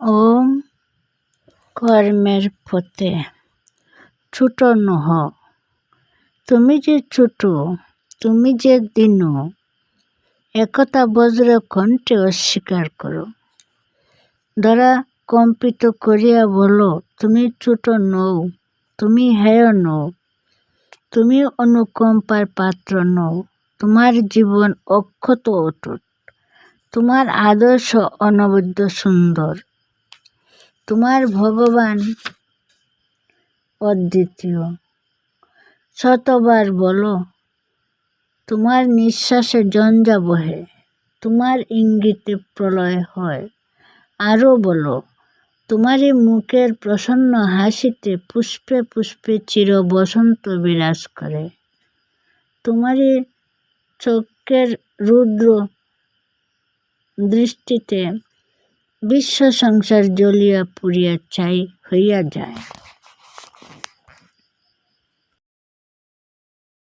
ওম কর্মের পথে ছোট নহ। তুমি যে ছোট, তুমি যে দিন একথা বজ্র কণ্ঠে অস্বীকার করো। ধরা কম্পিত করিয়া বলো, তুমি ছোট নও, তুমি হেয় নও, তুমি অনুকম্পার পাত্র নও, তোমার জীবন অক্ষত অটুট, তোমার আদর্শ অনবদ্য সুন্দর। তোমার ভগবান অদ্বিতীয়। শতবার বলো, তোমার নিঃশ্বাসে জঞ্জা বহে, তোমার ইঙ্গিতে প্রলয় হয়। আরও বলো, তোমারই মুখের প্রসন্ন হাসিতে পুষ্পে পুষ্পে চির বসন্ত বিরাজ করে। তোমারই চোখের রুদ্র দৃষ্টিতে বিশ্ব সংসার জ্বলিয়া পুড়িয়া চাই হইয়া যায়।